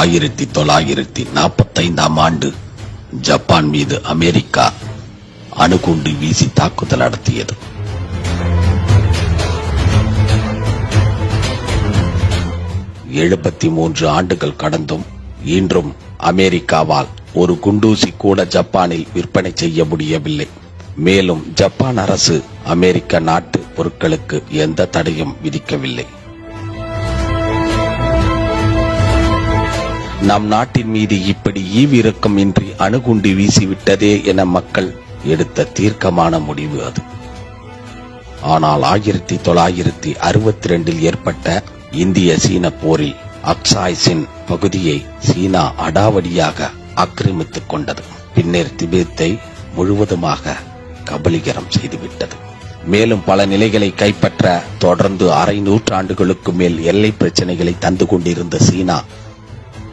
ஆயிரத்தி தொள்ளாயிரத்தி நாற்பத்தைந்தாம் ஆண்டு ஜப்பான் மீது அமெரிக்கா அணுகுண்டு வீசி தாக்குதல் நடத்தியது. எழுபத்தி மூன்று ஆண்டுகள் கடந்தும் இன்றும் அமெரிக்காவால் ஒரு குண்டூசி கூட ஜப்பானில் விற்பனை செய்ய முடியவில்லை. மேலும் ஜப்பான் அரசு அமெரிக்க நாட்டு பொருட்களுக்கு எந்த தடையும் விதிக்கவில்லை. நம் நாட்டின் மீது இப்படி ஈவிரக்கம் இன்றி அணுகுண்டு வீசிவிட்டதே என மக்கள் எடுத்த தீர்க்கமான முடிவு அது. ஆனால் ஆயிரத்தி தொள்ளாயிரத்தி அறுபத்தி ரெண்டில் ஏற்பட்ட இந்திய சீன போரில் அக்சாய்சின் பகுதியை சீனா அடாவடியாக ஆக்கிரமித்துக் கொண்டது. பின்னர் திபெத்தை முழுவதுமாக கபலீகரம் செய்துவிட்டது. மேலும் பல நிலைகளை கைப்பற்ற தொடர்ந்து அரை நூற்றாண்டுகளுக்கு மேல் எல்லை பிரச்சனைகளை தந்து கொண்டிருந்த சீனா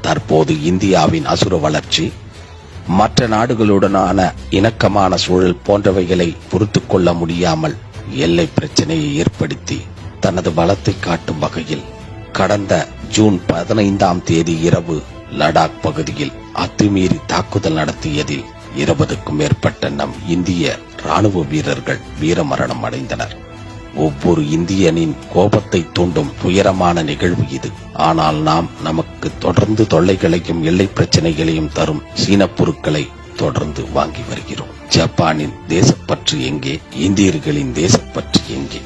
தற்போது இந்தியாவின் அசுர வளர்ச்சி மற்ற நாடுகளுடனான இணக்கமான சூழல் போன்றவைகளை பொறுத்து கொள்ள முடியாமல் எல்லை பிரச்சனையை ஏற்படுத்தி தனது பலத்தை காட்டும் வகையில் கடந்த ஜூன் பதினைந்தாம் தேதி இரவு லடாக் பகுதியில் அத்துமீறி தாக்குதல் நடத்தியதில் இருபதுக்கும் மேற்பட்ட நம் இந்திய ராணுவ வீரர்கள் வீரமரணம் அடைந்தனர். ஒவ்வொரு இந்தியனின் கோபத்தை தூண்டும் துயரமான நிகழ்வு இது. ஆனால் நாம் நமக்கு தொடர்ந்து தொல்லைகளையும் எல்லை பிரச்சனைகளையும் தரும் சீன பொருட்களை தொடர்ந்து வாங்கி வருகிறோம். ஜப்பானின் தேசப்பற்று எங்கே? இந்தியர்களின் தேசப்பற்று எங்கே?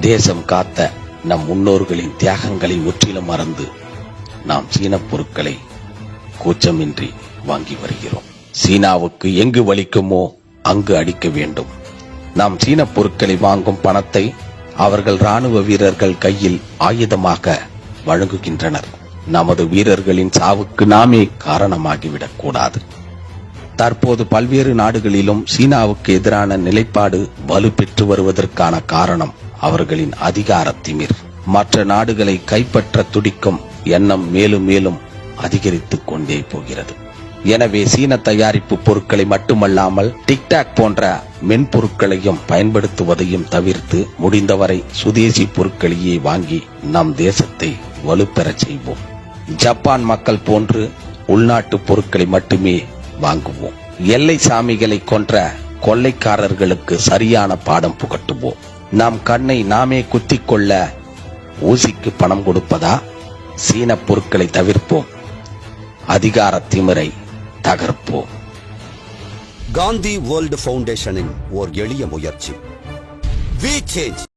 தேசம் காத்த நம் முன்னோர்களின் தியாகங்களை முற்றிலும் மறந்து நாம் சீன பொருட்களை கூச்சமின்றி வாங்கி வருகிறோம். சீனாவுக்கு எங்கு வலிக்குமோ அங்கு அடிக்க வேண்டும். நாம் சீன பொருட்களை வாங்கும் பணத்தை அவர்கள் ராணுவ வீரர்கள் கையில் ஆயுதமாக வழங்குகின்றனர். நமது வீரர்களின் சாவுக்கு நாமே காரணமாகிவிடக் கூடாது. தற்போது பல்வேறு நாடுகளிலும் சீனாவுக்கு எதிரான நிலைப்பாடு வலுப்பெற்று வருவதற்கான காரணம் அவர்களின் அதிகார திமிர் மற்ற நாடுகளை கைப்பற்ற துடிக்கும் எண்ணம் மேலும் மேலும் அதிகரித்துக் கொண்டே போகிறது. எனவே சீன தயாரிப்பு பொருட்களை மட்டுமல்லாமல் டிக்டாக் போன்ற மென்பொருட்களையும் பயன்படுத்துவதையும் தவிர்த்து முடிந்தவரை சுதேசி பொருட்களையே வாங்கி நம் தேசத்தை வலுப்பெறச் செய்வோம். ஜப்பான் மக்கள் போன்று உள்நாட்டு பொருட்களை மட்டுமே வாங்குவோம். எல்லை சாமிகளை கொன்ற கொள்ளைக்காரர்களுக்கு சரியான பாடம் புகட்டுவோம். நம் கண்ணை நாமே குத்திக் கொள்ள ஊசிக்கு பணம் கொடுப்பதா? சீன பொருட்களை தவிர்ப்போம். அதிகார திமிரை தகர்ப்போம். காந்தி வேர்ல்டு ஃபவுண்டேஷனின் ஓர் எளிய முயற்சி. We change